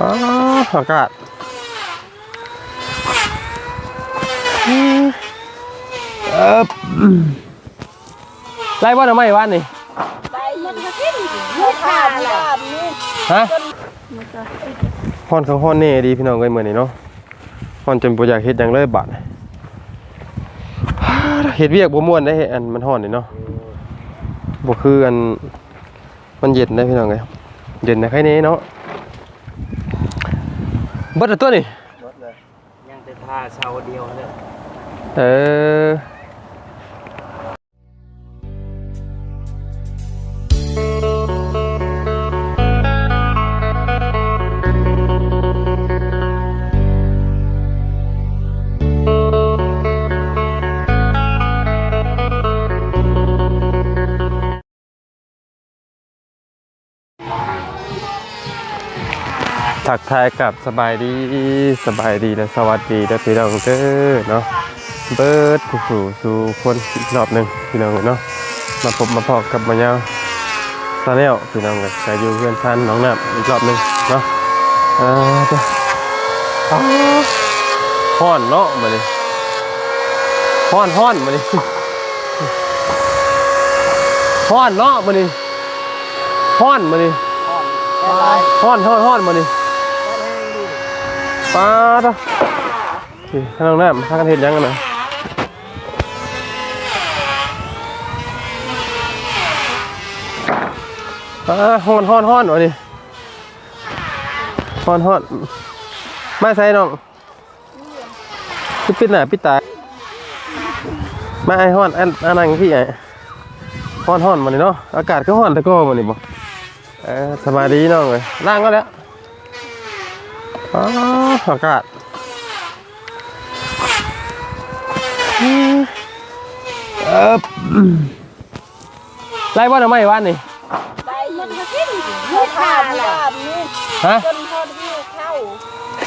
อ๋ออากาศเออไล่บ้านเอาไมวานนี่ไปมันกินเขาทานลาบนี่ฮะฮอนข้างฮอนเนี่ดีพี่น้องเอ้ยมื้อนี้เนาะฮอนจนบ่อยากเฮ็ดยังเลยบาดเฮ็ดเวียกบ่ม่วนได้อันมันฮ้อนนี่เนาะบ่คืออันมันเย็นได้พี่น้องเอ้ยเย็นนะใครแน่เนาะ เบิดแล้วตัวนี่รถเลยยังแต่ท่าเชาเดียวเนี่ยเออ ถักทายกับสบายดีสบายดีและสวัสดีและพี่น้องเด้อเนาะเบิร์ดผู้สู่สู่คนอีกรอบหนึ่งพี่น้องเนาะมาพบมาพอกับมาเงาซาแนลพี่น้องกันจะอยู่เพื่อนชันน้องน้ำอีกรอบหนึ่งเนาะเออจ้ะอ้าวฮ้อนเนาะมาเลยฮ้อนฮ้อนมาเลยฮ้อนเนาะมาเลยฮ้อนมาเลยฮ้อนฮ้อนฮ้อนมาเลย ป้าดอะนี่ข้างน้องน้ำข้างกันเห็นยังกันนะอ่าฮ้อนฮ้อนฮ้อนวะนี่ฮ้อนฮ้อนมาใส่น้องปิดหน้าปิดตามาไอ้ฮ้อนอันอันนั่งพี่ไอ้ฮ้อนฮ้อนมานี่เนาะอากาศก็ฮ้อนแต่ก็มานี่บ่เออสบายดีน้องเลยนั่งก็แล้ว อ๋ออากาศอืมเออไล่บ้านเอาไหมวานนี่ไปมันก็กินเขาทานลาบนี่ฮะจนพอที่เข้า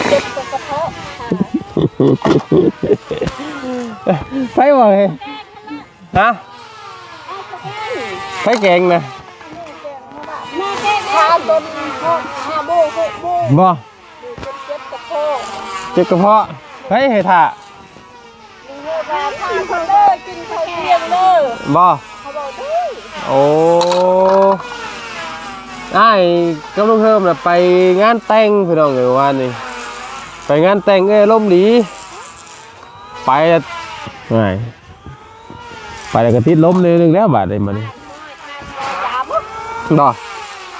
เจ็บกระเพาะค่ะไปบ่เลยฮะไปแกงนะแม่แก้ทานจนพอห้าโมงหกโมงบ่อยู่จน เจ็บกระเพาะเจ็บกระเพาะไปให้ท่าลุงเลิกมาทานเขาเลยกินเขาวเที่ยงเลยบ่เขาบอกเฮ้ยโอ้อ้ายกำลังเพิ่มน่ะไปงานแต่งพี่น้องเอ้ยวันนี้ไปงานแต่งเอ้ยลมณ์ดีไปไงไปแล้วก็ติดลมเลยนึงแล้วบาดเลยมันนี่ตามอะบ่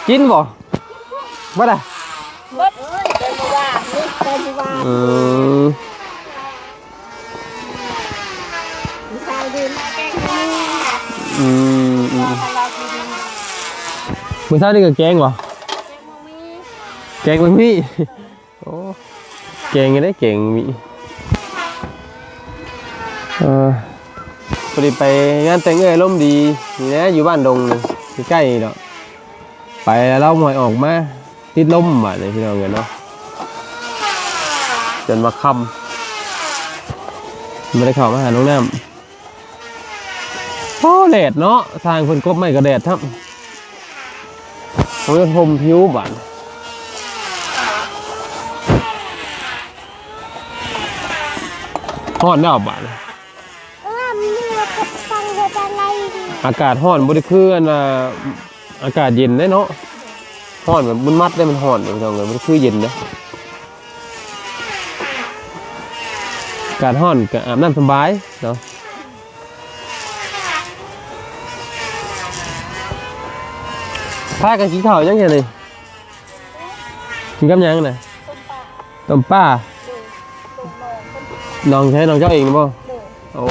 กินบ่บ่ได้ นี่เป็นว่าอืมทางดินแกงนี่อืมอืมเรากินมื้อเช้านี่ก็แกงบ่แกงบ่มีแกงมันมีโอ้แกงยังได้แกงมีเออพอดีไปงานแต่งเอ้ยลมณ์ดีนี่นะอยู่บ้านดงนี่ใกล้ๆนี่ดอกไปแล้วเราหมอยออกมาติดลมบ่ะเลยพี่น้องเงินเนาะ จนมาค่ำไม่ได้เข้ามาหาน้องน้ำโอ้แดดเนาะทางคนกบไม่ก็แดดครับผมจะทมผิวบ้านฮ้อนแล้วบาดนี้เออมีว่าฟังเฮ็ดอะไรดีอากาศฮ้อนบ่ได้คืออันน่ะอากาศเย็นเด้เนาะฮ้อนแบบมันมัดได้มันฮ้อนอยู่พี่น้องเอ้ยบ่ได้คือเย็นเด้อา กาศฮ้อนก็อาบน้ำสบายเนาะพากันกินข้าวยังไงนี่กินกับหยังน่ะต้มปลาต้มป้าต้มนองต้มน้องใช้น้องเจ้าเองบ่เดือดโอ้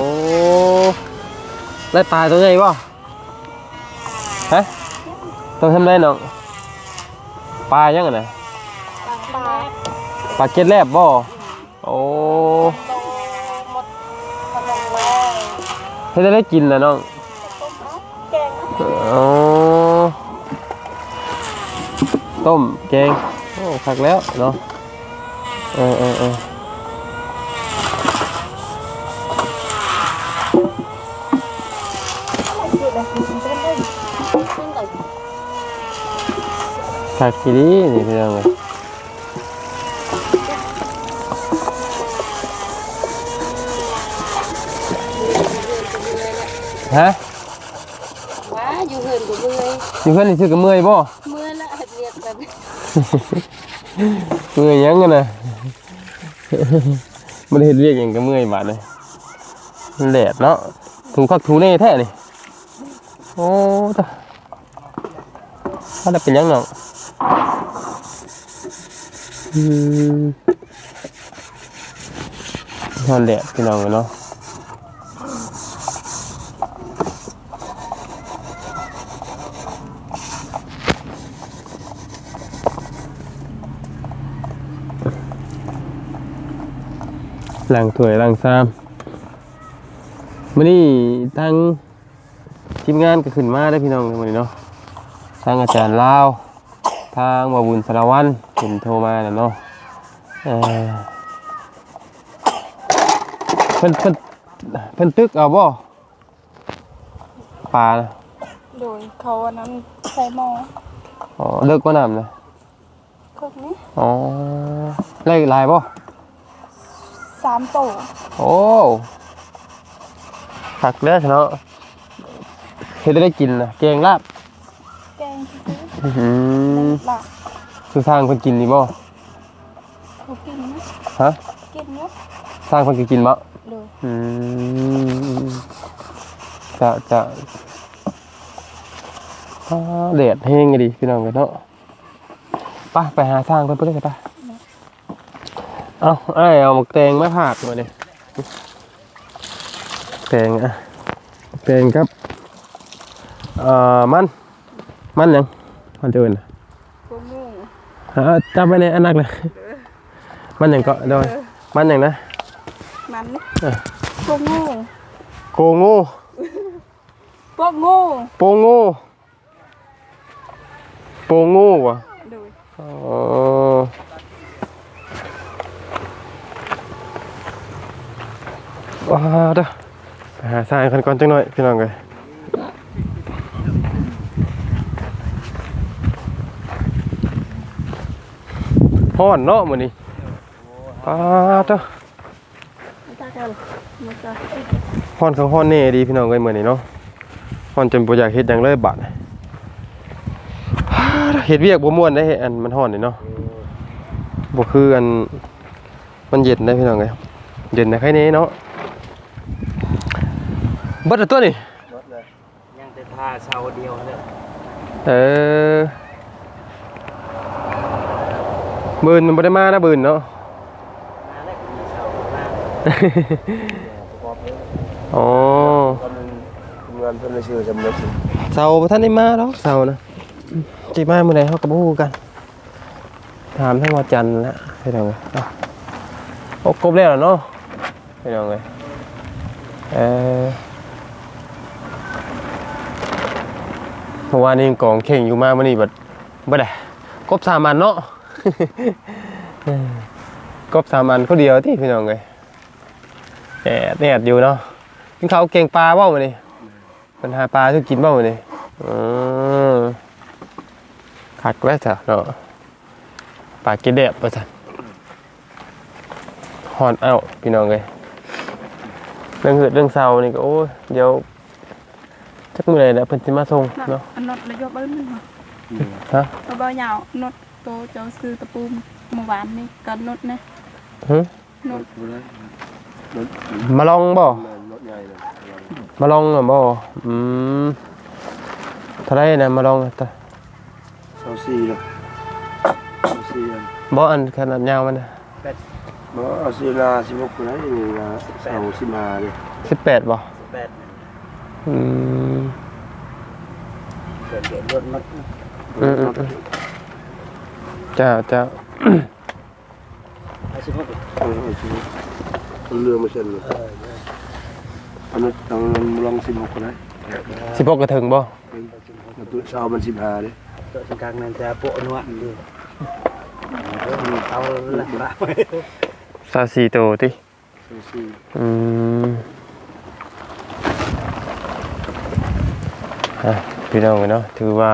ได้ปลาตัวใหญ่ป่ะฮะต้องทำได้น้องปลายังไงนะปลาปลาเก็ดแลบบ่โอ้ ต้มหมดขนมแล้ว ให้ได้ได้กินนะน้องต้มแกงนะโอ้ต้มแกงโอ้คักแล้วเนาะเออเออ๋ออ๋อหักทีนี้นี่พี่น้องเลย ฮะว้าอยู่เหินกูเมื่อยอยู่เพื่อนนี่ชื่อกับเมื่อยบ่เมื่อยละเรียกแบบเมื่อยหยังกันนะมันเห็นเรียกอย่างกับเมื่อยบาดเลยมันแดดเนาะถูคักถูแน่แท้นี่โอ้ตะถ้าได้เป็นหยังเนาะอืมนอนแดดพี่น้องกันเนาะ ล้างถ้วยล้างซ้ำมื้อนี้ทางทีมงานก็ขึ้นมาได้อพี่น้องมื้อนี้เนาะทางอาจารย์ลาว ทางวาบุญสารวัตรเห็นโทรมาแล้วเนาะเอ่อเพิ่นเพิ่นเพิ่นตึกเอาบ่ปลาน่ะโดยเขาอันนั้นใส่หม้ออ๋อเลิกบ่น้ำนะครกนี้อ๋อไล่ลายบ่สามโตโอ้ผักเด้อเนาะเฮ็ดได้กินนะแกงลาบแกงซื้ออื้อหือหลักคือสร้างเพิ่นกินนี่บ่เขากินนะฮะกินเนาะสร้างเพิ่นก็กินบ่โดยอืมจะจะอ่าแดดแห้งไงดิพี่น้องกันเนาะไปไปหาสร้างเพิ่นเพิ่นเลยไป เอาไอ้ายเอาหมกแตงมาผากมาเนี่ยแตงอะแตงครับเอ่อมัน มันหยังมันจะเอิ้นน่ะพวกงูอ่าจับไว้ในอันนักเลย มันหยังก็โดยมันหยังนะ มันเออพวกงูโกงูพวกงูโปงูโปงูวะโดยอ๋ ว้าวเด้อไปหาสายกันก่อนจังหน่อยพี่น้องเลยฮ้อนเนาะมื้อนี้ป้าเด้อมาตากันมาตาฮ้อนข้างฮ้อนแน่ดีพี่น้องเอ้ยมื้อนี้เนาะฮ้อนจนบ่อยากเฮ็ดหยังเลยบัดเฮ็ดเวียกบ่ม่วนได้อันมันฮ้อนนี่เนาะบ่คืออันมันเย็นได้พี่น้องเอ้ยเย็นนะใครแน่เนาะ เบิดแล้วตัวนี่รถเลยยังแต่ท่าเชาเดียวเลยเออบืนมันบ่ได้มานะบืนเนาะ มาแล้วมีเชามาประกอบนี้อ๋อตอนนึงทำงานเพื่อนเลยชื่อจำเนิดเสาบ่ทันได้มาดอกเสานะสิมามื้อใดเฮาก็บ่ฮู้กัน ถามทางว่าจันทร์แล้วพี่น้องเอ้ยเอาโอ้ครบแล้วเหรอเนาะพี่น้องเอ้ยเออ เมื่อวานนี้กองเข่งอยู่มามื้อนี้บัดบ่ได้ครบสามันเนาะกบสามันเขาเดียวที่พี่น้องเลยแอดแอดอยู่เนาะกินข้าเก่งปลาเบ้ามานี่ปัญหาปลาที่กินเบ้ามานี่อืมขัดไว้เถอะเนาะปลากินเด็บประสันหอนเอ้าพี่น้องเลยเรื่องหืดเรื่องเศร้านี่ก็โอ้เดี๋ยว จักเมื่อไหรแล้วเพิ่นสิมาส่งเนาะอันนดระยกเบิ้ลมันเหรอฮะตัวเบาเหยาวนดโตเจ้าซื้อตะปูเมื่อวานนี่ก็นดนะหึนดรถรถมาลองบ่รถใหญ่เลยมาลองอะบ่อืมเท่าไรนะมาลองตะเสาซีเลยเสาซีอันบ่อันขนาดยาวมันนะมาเอาซีนาสิบหกคนนั้นนี่นะเสาซีมาเลยสิบแปดบ่แปดอืม เกิดเดือดรถมัดอืมอืมอืมเจ้าเจ้า อาชีพพวกเออเอาสิเรือมาเช่นเลยอันนั้นต้องลองสิบหกคนนั้นสิบหกกระถึงบ่ตัวเสามันสิบห้าเลยตัวกลางนั่นจะโปะนวดิเอาละละซาซีโตติสาซีอืมอะ พี่น้องเนาะถือว่า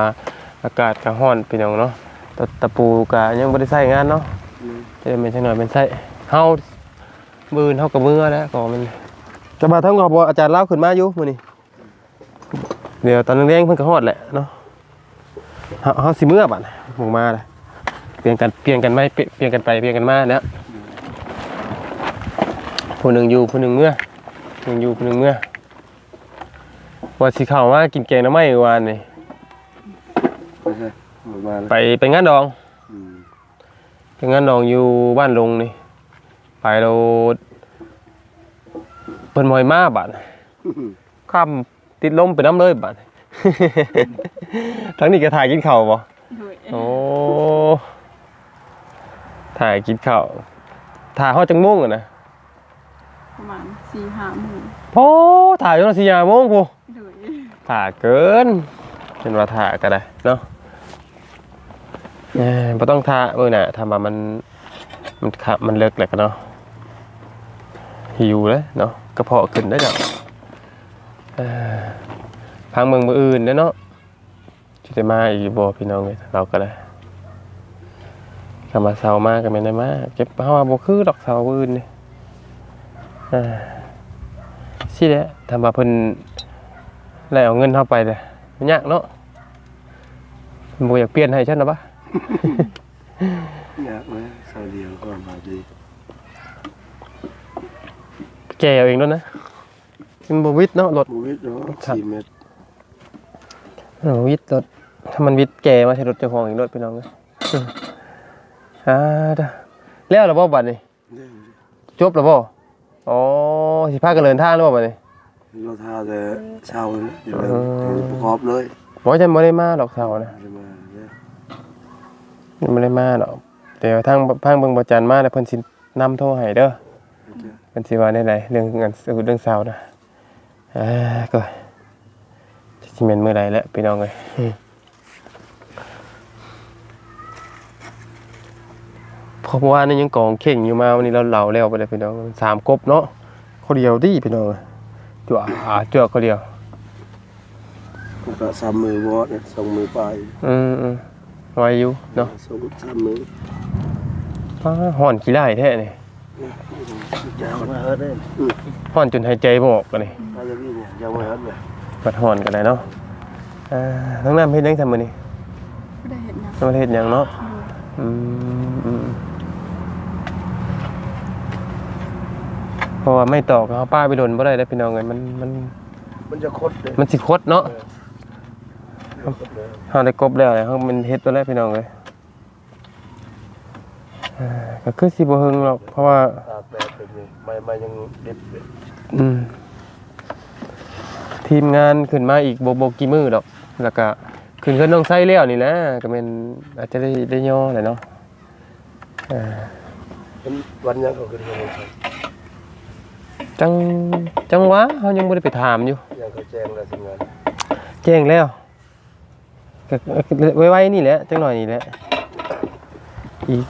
อากาศก็ร้อนพี่น้องเนาะตะตะปูก็ยังบ่ได้ใช้งานเนาะจะได้เป็นจังหน่อยเป็นใช้เฮาบืนเฮากับมือแล้วก็มันจะมาทำกับอาจารย์เล่าขึ้นมาอยู่มื้อนี้เดี๋ยวตอนแรงๆเพิ่นก็ฮอดแหละเนาะเฮาเฮาสิเมื่อบัดหมู่มาเลยเปลี่ยนกันเปลี่ยนกันไหมเปลี่ยนเปลี่ยนกันไปเปลี่ยนกันมาแล้วผู้หนึงอยู่ผู้หนึงเมื่อผู้หนึงอยู่ผู้หนึงเมื่อ ว่าสิเข้ามากินแกงหน้ำไม้เมื่อวานนี่ไม่ใช่หมดมาแล้วไปไปงานดอง อืมไปงานดองอยู่บ้านลงนี่ ไปเราเพิ่นมอยมาบัดข้ามติดลมไปน้ำเลยบัดทั้งนี้ก็ถ่ายกินข้าวบ่ โดยโอ้ ถ่ายกินข้าว ถ่ายฮอดจังโมงอะนะประมาณสี่ห้าหมื่นโอ้ถ่ายจนสี่โมงพูโดย ถ่าเกินเป็นว่าถ่าก็ได้เนาะเอ้ยบ่ต้องถ่าเมื่อน่ะทำมามันมันขับมันเลิกแหละกันเนาะหิวเลยเนาะกระเพาะขึ้นได้จ้ะเอ้ยพังเมืองมืออื่นเด้อเนาะจะได้มาอีกบ่พี่น้องเลยเราก็ได้คำว่าเซามากก็ไม่ได้มาเก็บเฮาว่าบ่คือดอกเซามืออื่นนี่อ่าสิแหละทำมาเพิ่น แล้วเอาเงินเฮาไปเด้อมันยากเนาะเพิ่นบ่อยากเปลี่ยนให้ฉันนะปะ อยากไหมสาวเดียวก่อนมาดีแกเอาเองด้วยนะมันบ่วิทย์เนาะรถ บูวิทเนาะครับ สี่เมตรเออวิทย์รถถ้ามันวิทย์แกมาใช้รถเจ้าของอีกรถพี่น้องเลยอ่าเด้อแล้วเหรอบ่บัดนี้เด้อจบแล้วบ่อ๋อสิพากันเดินทางแล้วบ่บัดนี้ เราทาแต่เช้าเลยเดี๋ยวเออเดี๋ยวประกอบเลยบ่จะบ่ได้มาดอกเสานะจะมาเด้อยังบ่ได้มาดอกแต่ว่าทางทางเบิ่งบ่จันมาแล้วเพิ่นสินำโทรให้เด้อเด้อเพิ่นสิว่าได้ไดเรื่องเงินเรื่องเสานะอ่าก็สิแม่นมื้อใดแล้วพี่น้องเอ้ยอืมเพราะว่านี่ยังกองเข่งอยู่มาวันนี้เราเหลาแล้วไปเลยพี่น้องสามกบเนาะคนเดียวดิพี่น้อง จั่วอ่าจั่วคนเดียวผมก็สามมือวอดเนี่ยสองมือไปอืมอืมไว้อยู่เนาะสองสามมือฟ้าห่อนขี้ไล่แท้นี่ยาวมาเฮ็ดเด้อห่อนจนหายใจบ่ออกกันนี่ถ้าจะวิ่งเนี่ยยาวมาเฮ็ดเลยบัดห่อนกันเลยเนาะอ่าทั้งน้ำเฮ็ดยังทำมื้อนี้ไม่ได้เห็นนะน้ำเฮ็ดหยังเนาะโดยอืมอืม เพราะว่าไม่ตอกเขาป้าไปโดนบ่ได้แล้วพี่น้องเอ้ยมันมันมันจะคดเลยมันสิคดเนาะคดเลยเฮาได้กบแล้วแหละเฮามันเฮ็ดตัวแรกพี่น้องเอ้ยอ่าก็คือสิบ่เฮิงหรอกเพราะว่าตากแดดเป็นนี่ไม่ไม่ยังเด็ดเลยอืมทีมงานขึ้นมาอีกโบโบกี่มือดอก แล้วก็ขึ้นขึ้นน้องไส้แล้วนี่นะก็เป็นอาจจะได้ได้ย่อแหละเนาะอ่าเป็นวันยังเขาขึ้นมาเลยครับ จังจังหวะเขายังไม่ได้ไปถามอยู่ยังเขาแจ้งแล้วสิงานแจ้งแล้วก็ไว้ๆนี่แหละจังหน่อยนี่แหละอีก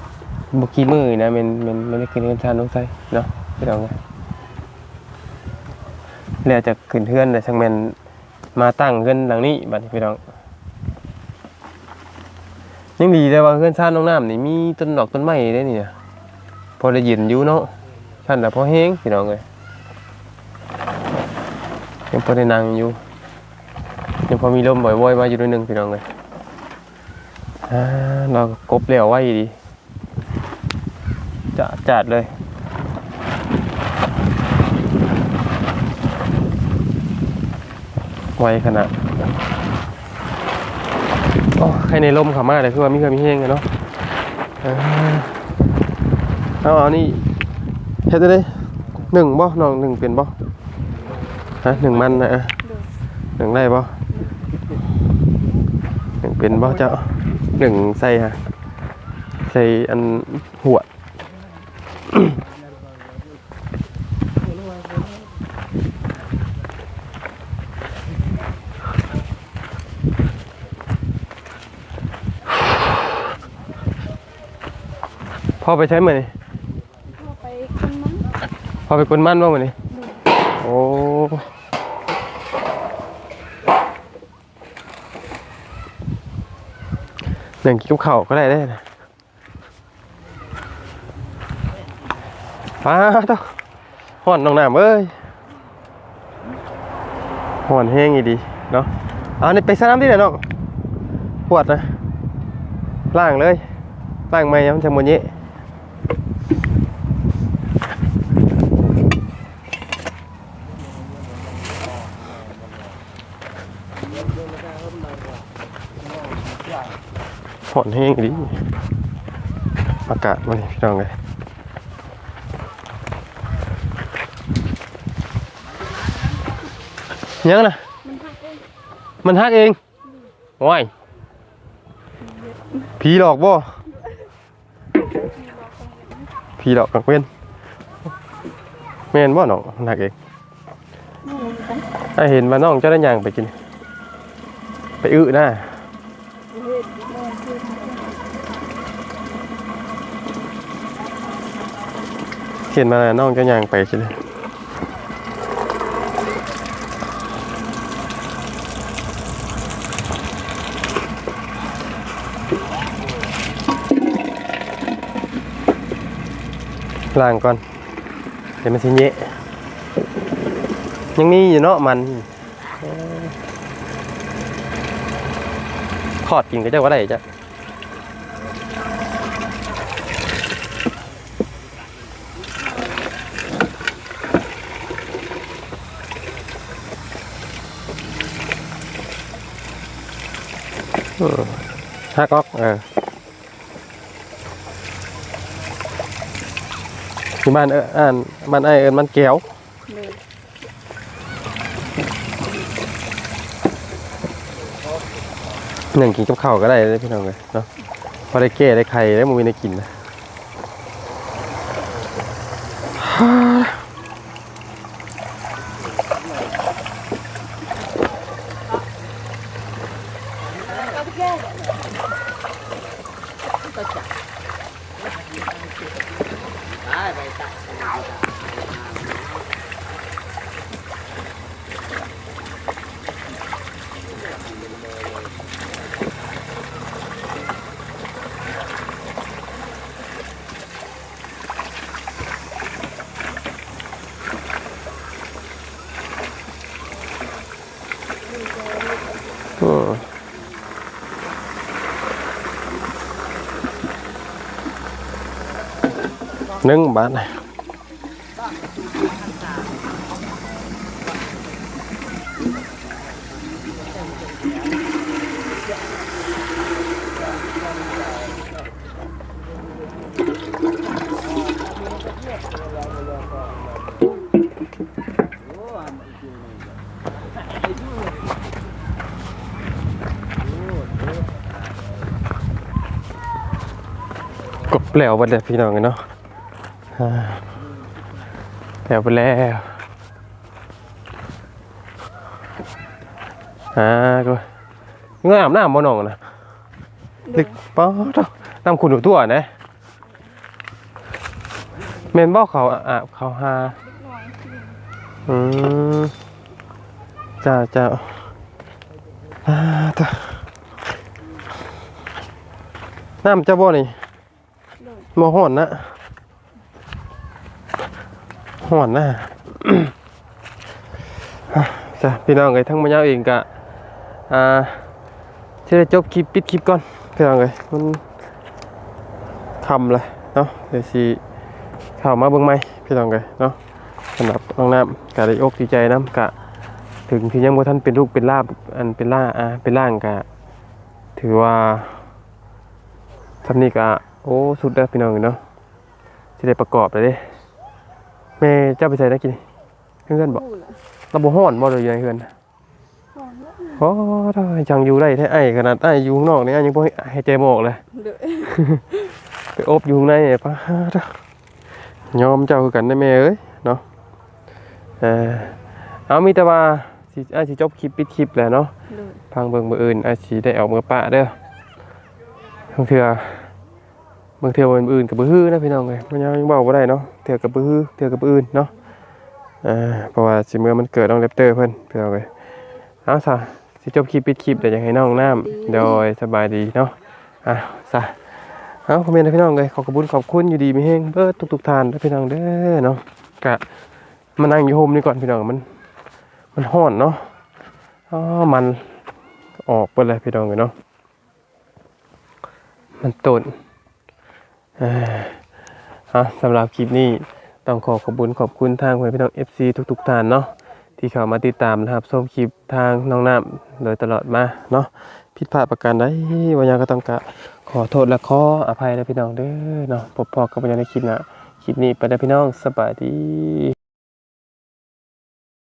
บกี่มือนะมันมันมันได้ขึ้นเฮือนชานน้องไส้เนาะพี่น้องไงแล้วจะขึ้นเฮือนแต่ช่างแมนมาตั้งเฮือนหลังนี้บัดนี้พี่น้องยังดีแต่ว่าเพื่อนชาติน้องน้ำนี่มีต้นดอกต้นไม้ได้นี่นะพอได้ยินอยู่เนาะท่านแต่พอแห้งพี่น้องเลย ยังพอได้นั่งอยู่ยังพอมีลมบ่อยๆมาอยู่ด้วยหนึงพี่น้องเลยอ่าเรากบเหลวไว้ดีจัดจัดเลยไวขนาดโอ้ใครในลมขามากเลยคือว่ามีเคยมีแห้งกันเนาะอ่าเอาเอานี่เฮ็ดได้เลยหนึ่งบ่น้องหนึ่งเป็นบ่ ฮะหนึ่งมันนะอะหนึ่งได้บ่หนึ่งเป็นบ่เจ้าหนึ่งใส่ฮะใส่อันหัวพ่อไปใช้มือนี่เข้าไปคนนั้นพ่อไปกวนมันบ่มือนี่ โอ้หนึ่งกินกับข้าก็ได้ได้นะป้าต้องห่อนน้องน้ำเอ้ยห่อนแห้งอีดีเนาะเอานี่ไปสนามที่ไหนน้องปวดนะล่างเลยล่างไม่ยังจะหมดนี้ หอนแห้งดิอากาศมันพี่น้องเลยยังนะมันหักเองมันฮักเอง โอ้ยผีหลอกบ่ผีหลอกกังเว้นแม่นบ่น้องมันฮักเองหนูกันไอเห็นว่าน้องเจ้าได้ย่างไปกิน ไปอึนะ เฮ็ดแม่คือ เห็นมาแล้วน้องเจ้าย่างไปกินล้างก่อน เดี๋ยวมันสิเยะยังมีอยู่เนาะมันเออทอดกินก็จะว่าได้จ้ะ เออฮักออกเออที่บ้านเอออ่านบ้านไอเอินมันแก้วเลยหนึ่งกินกับข้าวก็ได้เลยพี่น้องเลยเนาะพอได้แก้ได้ไข่ได้มูมีได้กินนะ หนึ่งบาทนะกบแล้วบัดเลยพี่น้องกันเนาะ อ่าแล้วไปแล้วอ่าก็เงยอาบน้ำบ่น้องนะลึกป๊อดน้ำขุ่นอยู่ตัวนะเมนบอกเขาอาบเขาหาอืมจ้าจ้าอ่าจ้าน้ำจะบ่นี่บ่ห่อนนะ ห่อนนะจ้ะพี่น้องเอ้ยทั้งมายาวเองกะอ่าจะได้จบคลิปปิดคลิปก่อนพี่น้องเอ้ยมันคำเลยเนาะเดี๋ยวสิเข้ามาเบิ่งใหมพี่น้องเอ้ยเนาะสำหรับน้องน้ำกะได้อกดีใจน้ำกะ ถึงที่ยังบ่ท่านเป็นลูกเป็นลาบอันเป็นล่าอ่าเป็นล่างกะ ถือว่าทำนี่กะโอ้สุดแล้วพี่น้องเนาะจะได้ประกอบเลยเด้ แม่เจ้าไปใส่ได้กินเพื่อนบอกพูดละเราบ่ฮ้อนบ่เลยอยู่ในเพื่อนหวังแล้วโอ้ถ้าจังอยู่ได้แท้ไอ้ขนาดไอ้อยู่ข้างนอกนี่อ้ายยังบ่ให้ใจหมออกเลยเลยไปอบอยู่ข้างในเนี่ยป้าดยอมเจ้าคือกันได้แม่เอ้ยเนาะเออเอามีแต่ว่าสิอาจสิจบคลิปปิดคลิปแหละเนาะเลยพังเบิ่งมืออื่นอาจสิได้เอามือปะเด้อบางเทื่อ บางเทื่อมันอื่นกับบื้อนะพี่น้องเอ้ยมันยังเบาบ่ได้เนาะเทื่อกับบื้อเทื่อกับบื้ออื่นเนาะเออเพราะว่าสิเมื่อมันเกิดน้องเลปเตอร์เพิ่นพี่น้องเอ้ยเอาซะสิจบคลิปปิดคลิปเดี๋ยวอยากให้น้องน้ำโดยสบายดีเนาะอะซะเอาคอมเมนต์ให้พี่น้องเลยขอขอบคุณขอบคุณอยู่ดีมีเฮงเบิดทุกๆทานด้พี่น้องเด้อเนาะกะมานั่งอยู่โฮมนี่ก่อนพี่น้องมัน มันห้อนเนาะอ๋อมันออกไปเลยพี่น้องเลยเนาะมันตุนเอ่ออะ สำหรับคลิปนี้ต้องขอขอบคุณขอบคุณทางพี่น้อง FC ทุกๆท่านเนาะที่เข้ามาติดตามนะครับชมคลิปทางน้องน้ำโดยตลอดมาเนาะผิดพลาดประการใดวันยังก็ต้องกะขอโทษและขออภัยนะพี่น้องเด้อเนาะพบพอกับวันยังในคลิปนะคลิปนี้ไปแล้วพี่น้องสบายดี